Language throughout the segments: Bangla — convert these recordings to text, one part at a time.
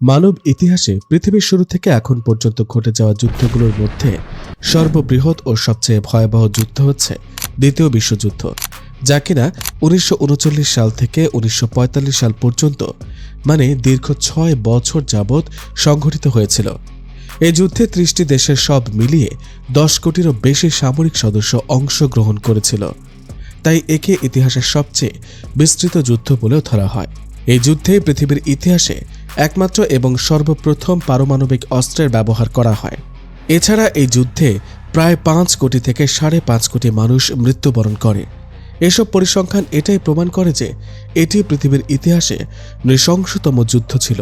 মানব ইতিহাসে পৃথিবীর শুরু থেকে এখন পর্যন্ত ঘটে যাওয়া যুদ্ধগুলোর মধ্যে সর্ববৃহৎ ও সবচেয়ে ভয়াবহ যুদ্ধ হচ্ছে দ্বিতীয় বিশ্বযুদ্ধ, যা কিনা উনিশশো উনচল্লিশ সাল থেকে উনিশশো পঁয়তাল্লিশ সাল পর্যন্ত মানে দীর্ঘ ছয় বছর যাবৎ সংঘটিত হয়েছিল। এই যুদ্ধে ত্রিশটি দেশের সব মিলিয়ে দশ কোটিরও বেশি সামরিক সদস্য অংশগ্রহণ করেছিল। তাই একে ইতিহাসের সবচেয়ে বিস্তৃত যুদ্ধ বলেও ধরা হয়। এই যুদ্ধে পৃথিবীর ইতিহাসে একমাত্র এবং সর্বপ্রথম পারমাণবিক অস্ত্রের ব্যবহার করা হয়। এছাড়া এই যুদ্ধে প্রায় পাঁচ কোটি থেকে সাড়ে পাঁচ কোটি মানুষ মৃত্যুবরণ করে। এসব পরিসংখ্যান এটাই প্রমাণ করে যে এটি পৃথিবীর ইতিহাসে নৃশংসতম যুদ্ধ ছিল।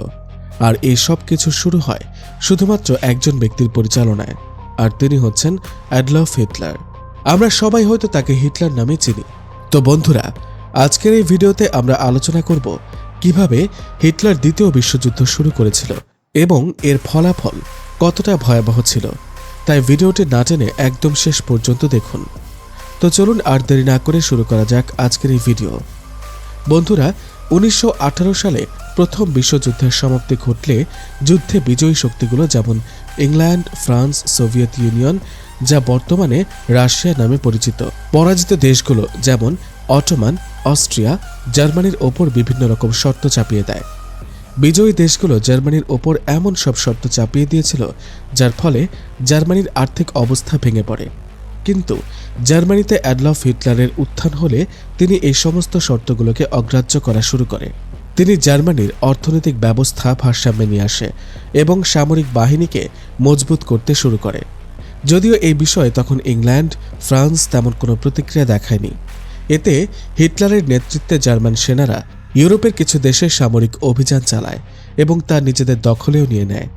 আর এই সব কিছু শুরু হয় শুধুমাত্র একজন ব্যক্তির পরিচালনায়, আর তিনি হচ্ছেন অ্যাডলফ হিটলার। আমরা সবাই হয়তো তাকে হিটলার নামে চিনি। তো বন্ধুরা, আজকের এই ভিডিওতে আমরা আলোচনা করব কীভাবে হিটলার দ্বিতীয় বিশ্বযুদ্ধ শুরু করেছিল এবং এর ফলাফল কতটা ভয়াবহ ছিল, তাই ভিডিওটি না টেনে একদম শেষ পর্যন্ত দেখুন। তো চলুন আর দেরি না করে শুরু করা যাক আজকের এই ভিডিও। বন্ধুরা, উনিশশো আঠারো সালে প্রথম বিশ্বযুদ্ধের সমাপ্তি ঘটলে যুদ্ধে বিজয়ী শক্তিগুলো যেমন ইংল্যান্ড, ফ্রান্স, সোভিয়েত ইউনিয়ন, যা বর্তমানে রাশিয়া নামে পরিচিত। পরাজিত দেশগুলো যেমন অটোমান, অস্ট্রিয়া, জার্মানির ওপর বিভিন্ন রকম শর্ত চাপিয়ে দেয়। বিজয়ী দেশগুলো জার্মানির ওপর এমন সব শর্ত চাপিয়ে দিয়েছিল, যার ফলে জার্মানির আর্থিক অবস্থা ভেঙে পড়ে। কিন্তু জার্মানিতে অ্যাডলফ হিটলারের উত্থান হলে তিনি এই সমস্ত শর্তগুলোকে অগ্রাহ্য করা শুরু করে। তিনি জার্মানির অর্থনৈতিক ব্যবস্থা ভারসাম্যে নিয়ে আসে এবং সামরিক বাহিনীকে মজবুত করতে শুরু করে। যদিও এই বিষয়ে তখন ইংল্যান্ড, ফ্রান্স তেমন কোনো প্রতিক্রিয়া দেখায়নি। এতে হিটলারের নেতৃত্বে জার্মান সেনারা ইউরোপের কিছু দেশে সামরিক অভিযান চালায় এবং তা নিজেদের দখলেও নিয়ে নেয়।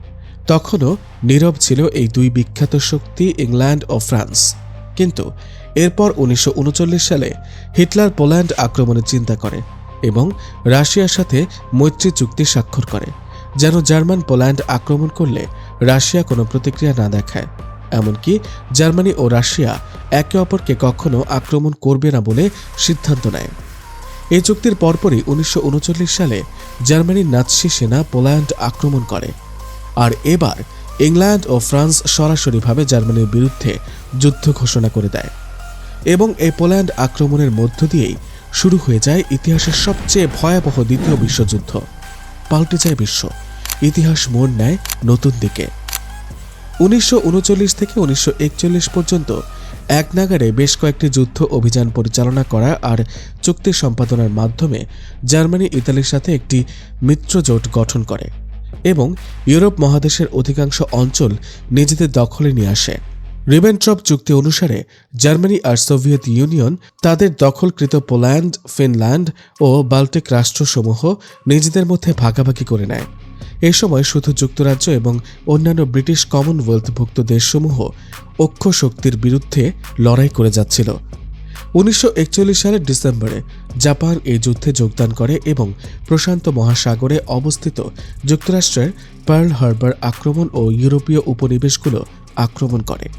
তখনও নীরব ছিল এই দুই বিখ্যাত শক্তি ইংল্যান্ড ও ফ্রান্স। কিন্তু এরপর উনিশশো উনচল্লিশ সালে হিটলার পোল্যান্ড আক্রমণের চিন্তা করে এবং রাশিয়ার সাথে মৈত্রী চুক্তি স্বাক্ষর করে, যেন জার্মান পোল্যান্ড আক্রমণ করলে রাশিয়া কোনো প্রতিক্রিয়া না দেখায়। এমনকি জার্মানি ও রাশিয়া একে অপরকে কখনো আক্রমণ করবে না বলে সিদ্ধান্ত নেয়। এই চুক্তির পরপরই উনিশশো উনচল্লিশ সালে জার্মানির নাৎসি সেনা পোল্যান্ড আক্রমণ করে। আর এবার ইংল্যান্ড ও ফ্রান্স সরাসরিভাবে জার্মানির বিরুদ্ধে যুদ্ধ ঘোষণা করে দেয় এবং এই পোল্যান্ড আক্রমণের মধ্য দিয়েই শুরু হয়ে যায় ইতিহাসের সবচেয়ে ভয়াবহ দ্বিতীয় বিশ্বযুদ্ধ। পাল্টে যায় বিশ্ব। ইতিহাস মোড় নেয় নতুন দিকে। উনিশশো উনচল্লিশ থেকে উনিশশো একচল্লিশ পর্যন্ত এক নাগারে বেশ কয়েকটি যুদ্ধ অভিযান পরিচালনা করা আর চুক্তি সম্পাদনার মাধ্যমে জার্মানি ইতালির সাথে একটি মিত্রজোট গঠন করে এবং ইউরোপ মহাদেশের অধিকাংশ অঞ্চল নিজেদের দখলে নিয়ে আসে। রিবেন্ট্রপ চুক্তি অনুসারে জার্মানি আর সোভিয়েত ইউনিয়ন তাদের দখলকৃত পোল্যান্ড, ফিনল্যান্ড ও বাল্টিক রাষ্ট্রসমূহ নিজেদের মধ্যে ভাগাভাগি করে নেয়। এ সময় শুধু যুক্তরাজ্য এবং অন্যান্য ব্রিটিশ কমনওয়েলথভুক্ত দেশসমূহ অক্ষ শক্তির বিরুদ্ধে লড়াই করে যাচ্ছিল। উনিশশো একচল্লিশ সালের ডিসেম্বরে জাপান এই যুদ্ধে যোগদান করে এবং প্রশান্ত মহাসাগরে অবস্থিত যুক্তরাষ্ট্রের পার্ল হারবার আক্রমণ ও ইউরোপীয় উপনিবেশগুলো আক্রমণ করে।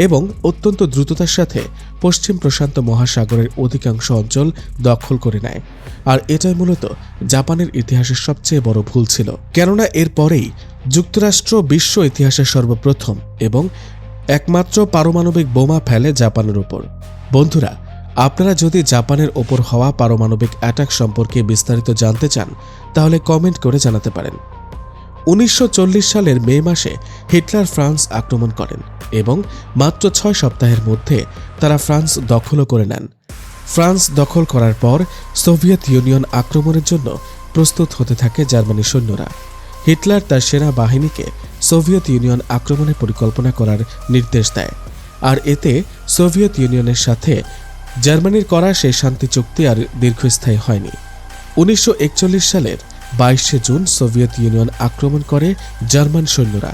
এবং অত্যন্ত দ্রুততার সাথে পশ্চিম প্রশান্ত মহাসাগরের অধিকাংশ অঞ্চল দখল করে নেয়। আর এটাই মূলত জাপানের ইতিহাসের সবচেয়ে বড় ভুল ছিল। কেননা এর পরেই যুক্তরাষ্ট্র বিশ্ব ইতিহাসের সর্বপ্রথম এবং একমাত্র পারমাণবিক বোমা ফেলে জাপানের উপর। বন্ধুরা, আপনারা যদি জাপানের ওপর হওয়া পারমাণবিক অ্যাটাক সম্পর্কে বিস্তারিত জানতে চান, তাহলে কমেন্ট করে জানাতে পারেন। উনিশশো চল্লিশ সালের মে মাসে হিটলার ফ্রান্স আক্রমণ করেন এবং মাত্র ছয় সপ্তাহের মধ্যে তারা ফ্রান্স দখলও করে নেন। ফ্রান্স দখল করার পর সোভিয়েত ইউনিয়ন আক্রমণের জন্য প্রস্তুত হতে থাকে জার্মানি সৈন্যরা। হিটলার তার সেনা বাহিনীকে সোভিয়েত ইউনিয়ন আক্রমণের পরিকল্পনা করার নির্দেশ দেয়। আর এতে সোভিয়েত ইউনিয়নের সাথে জার্মানির করা সেই শান্তি চুক্তি আর দীর্ঘস্থায়ী হয়নি। উনিশশো একচল্লিশ সালের বাইশে জুন সোভিয়েত ইউনিয়ন আক্রমণ করে জার্মান সৈন্যরা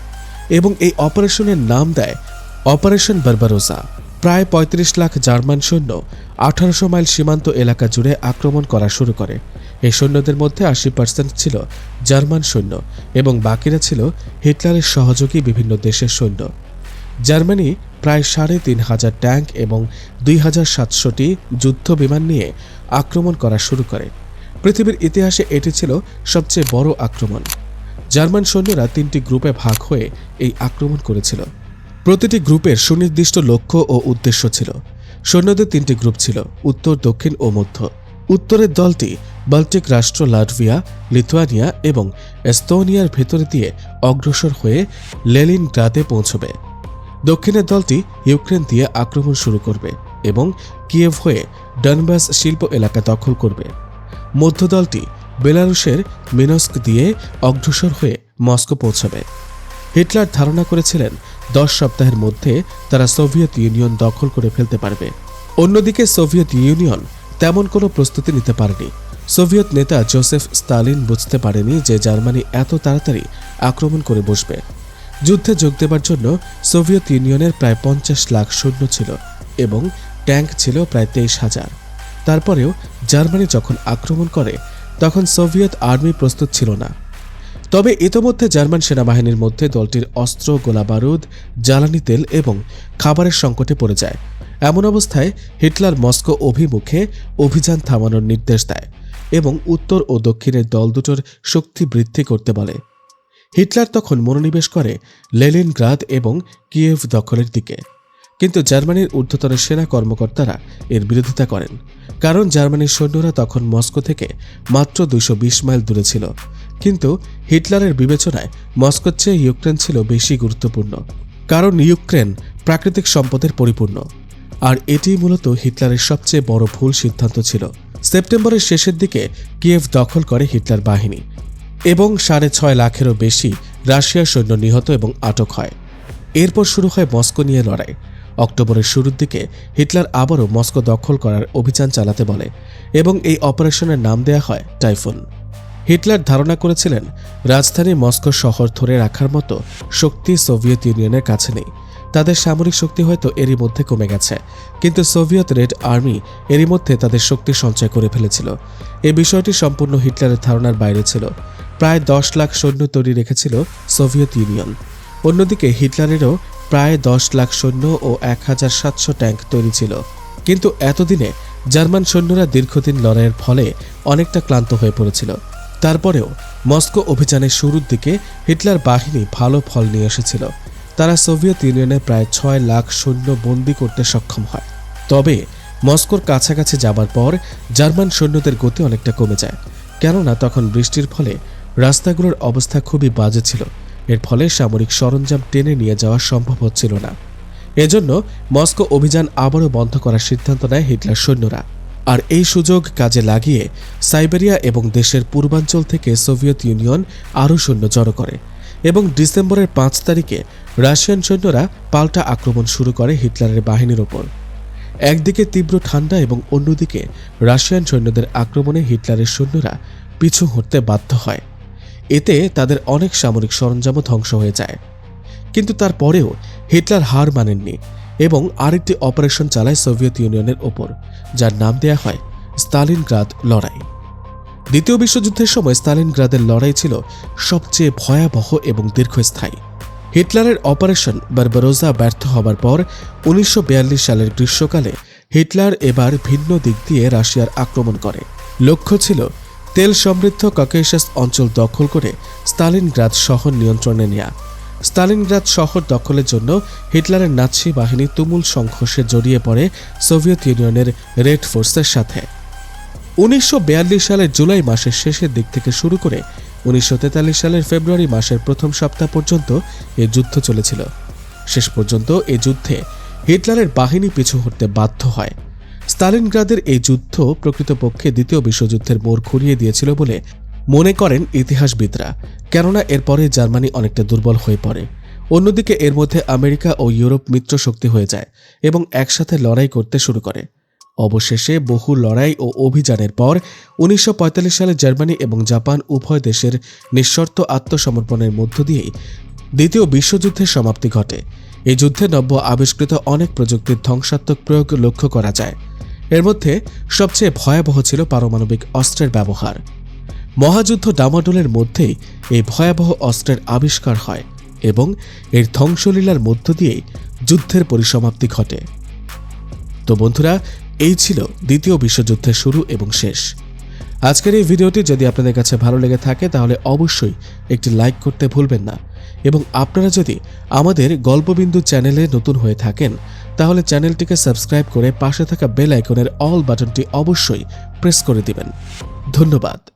এবং এই অপারেশনের নাম দেয় অপারেশন বারবারোসা। প্রায় ৩৫ লাখ জার্মান সৈন্য আঠারোশো মাইল সীমান্ত এলাকা জুড়ে আক্রমণ করা শুরু করে। এই সৈন্যদের মধ্যে আশি পার্সেন্ট ছিল জার্মান সৈন্য এবং বাকিরা ছিল হিটলারের সহযোগী বিভিন্ন দেশের সৈন্য। জার্মানি প্রায় সাড়ে তিন হাজার ট্যাঙ্ক এবং দুই হাজার সাতশোটি যুদ্ধ বিমান নিয়ে আক্রমণ করা শুরু করে। পৃথিবীর ইতিহাসে এটি ছিল সবচেয়ে বড় আক্রমণ। জার্মান সৈন্যরা তিনটি গ্রুপে ভাগ হয়ে এই আক্রমণ করেছিল। প্রতিটি গ্রুপের সুনির্দিষ্ট লক্ষ্য ও উদ্দেশ্য ছিল। সৈন্যদের তিনটি গ্রুপ ছিল, উত্তর, দক্ষিণ ও মধ্য। উত্তরের দলটি বাল্টিক রাষ্ট্র লাটভিয়া, লিথুয়ানিয়া এবং এস্তোনিয়ার ভেতরে দিয়ে অগ্রসর হয়ে লেলিন গ্রাদে পৌঁছবে। দক্ষিণের দলটি ইউক্রেন দিয়ে আক্রমণ শুরু করবে এবং কিয়েভ হয়ে ডনবাস শিল্প এলাকা দখল করবে। মধ্য দলটি বেলারুশের মিনস্ক দিয়ে অগ্রসর হয়ে মস্কো পৌঁছাবে। হিটলার ধারণা করেছিলেন, দশ সপ্তাহের মধ্যে তারা সোভিয়েত ইউনিয়ন দখল করে ফেলতে পারবে। অন্যদিকে সোভিয়েত ইউনিয়ন তেমন কোনো প্রস্তুতি নিতে পারেনি। সোভিয়েত নেতা জোসেফ স্টালিন বুঝতে পারেনি যে জার্মানি এত তাড়াতাড়ি আক্রমণ করে বসবে। যুদ্ধে যোগ দেবার জন্য সোভিয়েত ইউনিয়নের প্রায় পঞ্চাশ লাখ সৈন্য ছিল এবং ট্যাঙ্ক ছিল প্রায় তেইশ হাজার। তারপরেও জার্মানি যখন আক্রমণ করে, তখন সোভিয়েত আর্মি প্রস্তুত ছিল না। তবে ইতোমধ্যে জার্মান সেনাবাহিনীর মধ্যে দলটির অস্ত্র, গোলাবারুদ, জ্বালানি তেল এবং খাবারের সংকটে পড়ে যায়। এমন অবস্থায় হিটলার মস্কো অভিমুখে অভিযান থামানোর নির্দেশ দেয় এবং উত্তর ও দক্ষিণের দল দুটোর শক্তি বৃদ্ধি করতে বলে। হিটলার তখন মনোনিবেশ করে লেলিনগ্রাদ এবং কিয়েভ দখলের দিকে। কিন্তু জার্মানির ঊর্ধ্বতন সেনা কর্মকর্তারা এর বিরোধিতা করেন। কারণ জার্মানির সৈন্যরা তখন মস্কো থেকে মাত্র বিশ মাইল দূরে ছিল। কিন্তু হিটলারের বিবেচনায় মস্কোর চেয়ে ইউক্রেন ছিল বেশি গুরুত্বপূর্ণ, কারণ ইউক্রেন প্রাকৃতিক সম্পদের পরিপূর্ণ। আর এটি মূলত হিটলারের সবচেয়ে বড় ভুল সিদ্ধান্ত ছিল। সেপ্টেম্বরের শেষের দিকে কিয়েভ দখল করে হিটলার বাহিনী এবং সাড়ে ছয় লাখেরও বেশি রাশিয়ার সৈন্য নিহত এবং আটক হয়। এরপর শুরু হয় মস্কো নিয়ে লড়াই। অক্টোবরের শুরুর দিকে হিটলার আবারও মস্কো দখল করার অভিযান চালাতে বলে এবং এই অপারেশনের নাম দেয়া হয় টাইফুন। হিটলার ধারণা করেছিলেন, রাজধানী মস্কো শহর ধরে রাখার মতো শক্তি সোভিয়েত ইউনিয়নের কাছে নেই। তাদের সামরিক শক্তি হয়তো এরই মধ্যে কমে গেছে, কিন্তু সোভিয়েত রেড আর্মি এরই মধ্যে তাদের শক্তি সঞ্চয় করে ফেলেছিল। এই বিষয়টি সম্পূর্ণ হিটলারের ধারণার বাইরে ছিল। প্রায় দশ লাখ সৈন্য তৈরি রেখেছিল সোভিয়েত ইউনিয়ন। অন্যদিকে হিটলারেরও প্রায় দশ লাখ সৈন্য ও এক হাজার সাতশো ট্যাঙ্ক তৈরি ছিল। কিন্তু এতদিনে জার্মান সৈন্যরা দীর্ঘদিন লড়াইয়ের ফলে অনেকটা ক্লান্ত হয়ে পড়েছিল। তারপরেও মস্কো অভিযানের শুরুর দিকে হিটলার বাহিনী ভালো ফল নিয়ে এসেছিল। তারা সোভিয়েত ইউনিয়নে প্রায় ছয় লাখ সৈন্য বন্দি করতে সক্ষম হয়। তবে মস্কোর কাছাকাছি যাবার পর জার্মান সৈন্যদের গতি অনেকটা কমে যায়। কেননা তখন বৃষ্টির ফলে রাস্তাগুলোর অবস্থা খুবই বাজে ছিল। এর ফলে সামরিক সরঞ্জাম টেনে নিয়ে যাওয়া সম্ভব হচ্ছিল না। এজন্য মস্কো অভিযান আবারও বন্ধ করার সিদ্ধান্ত নেয় হিটলার সৈন্যরা। আর এই সুযোগ কাজে লাগিয়ে সাইবেরিয়া এবং দেশের পূর্বাঞ্চল থেকে সোভিয়েত ইউনিয়ন আরও সৈন্য জড়ো করে এবং ডিসেম্বরের পাঁচ তারিখে রাশিয়ান সৈন্যরা পাল্টা আক্রমণ শুরু করে হিটলারের বাহিনীর ওপর। একদিকে তীব্র ঠান্ডা এবং অন্যদিকে রাশিয়ান সৈন্যদের আক্রমণে হিটলারের সৈন্যরা পিছু হটতে বাধ্য হয়। এতে তাদের অনেক সামরিক সরঞ্জামও ধ্বংস হয়ে যায়। কিন্তু তারপরেও হিটলার হার মানেননি এবং আরেকটি অপারেশন চালায় সোভিয়েত ইউনিয়নের ওপর, যার নাম দেয়া হয় স্তালিনগ্রাদ লড়াই। দ্বিতীয় বিশ্বযুদ্ধের সময় স্তালিনগ্রাদের লড়াই ছিল সবচেয়ে ভয়াবহ এবং দীর্ঘস্থায়ী। হিটলারের অপারেশন বারবারোজা ব্যর্থ হবার পর উনিশশো বিয়াল্লিশ সালের গ্রীষ্মকালে হিটলার এবার ভিন্ন দিক দিয়ে রাশিয়ার আক্রমণ করে। লক্ষ্য ছিল তেল সমৃদ্ধ ককেশাস অঞ্চল দখল করে স্তালিনগ্রাদ শহর নিয়ন্ত্রণে নেয়া। স্তালিনগ্রাদ শহর দখলের জন্য হিটলারের নাৎসি বাহিনী তুমুল সংঘর্ষে জড়িয়ে পড়ে সোভিয়েত ইউনিয়নের রেড ফোর্সের সাথে। উনিশশো বিয়াল্লিশ সালের জুলাই মাসের শেষের দিক থেকে শুরু করে উনিশশো তেতাল্লিশ সালের ফেব্রুয়ারি মাসের প্রথম সপ্তাহ পর্যন্ত এ যুদ্ধ চলেছিল। শেষ পর্যন্ত এ যুদ্ধে হিটলারের বাহিনী পিছু হটতে বাধ্য হয়। স্তালিনগ্রাদের এই যুদ্ধ প্রকৃতপক্ষে দ্বিতীয় বিশ্বযুদ্ধের মোড় ঘুরিয়ে দিয়েছিল বলে মনে করেন ইতিহাসবিদরা, কেননা এরপরে জার্মানি অনেকটা দুর্বল হয়ে পড়ে। অন্যদিকে এর মধ্যে আমেরিকা ও ইউরোপ মিত্র শক্তি হয়ে যায় এবং একসাথে লড়াই করতে শুরু করে। অবশেষে বহু লড়াই ও অভিযানের পর উনিশশো পঁয়তাল্লিশ সালে জার্মানি এবং জাপান উভয় দেশের নিঃশর্ত আত্মসমর্পণের মধ্য দিয়েই দ্বিতীয় বিশ্বযুদ্ধের সমাপ্তি ঘটে। এই যুদ্ধে নব্য আবিষ্কৃত অনেক প্রযুক্তির ধ্বংসাত্মক প্রয়োগ লক্ষ্য করা যায়। এর মধ্যে সবচেয়ে ভয়াবহ ছিল পারমাণবিক অস্ত্রের ব্যবহার। মহাযুদ্ধ ডামাডোলের মধ্যেই এই ভয়াবহ অস্ত্রের আবিষ্কার হয় এবং এর ধ্বংসলীলার মধ্য দিয়েই যুদ্ধের পরিসমাপ্তি ঘটে। তো বন্ধুরা, এই ছিল দ্বিতীয় বিশ্বযুদ্ধের শুরু এবং শেষ। আজকের এই ভিডিওটি যদি আপনাদের কাছে ভালো লেগে থাকে, তাহলে অবশ্যই একটি লাইক করতে ভুলবেন না। এবং আপনারা যদি আমাদের গল্পবিন্দু চ্যানেলে নতুন হয়ে থাকেন, তাহলে চ্যানেলটিকে সাবস্ক্রাইব করে পাশে থাকা বেল আইকনের অল বাটনটি অবশ্যই প্রেস করে দিবেন। ধন্যবাদ।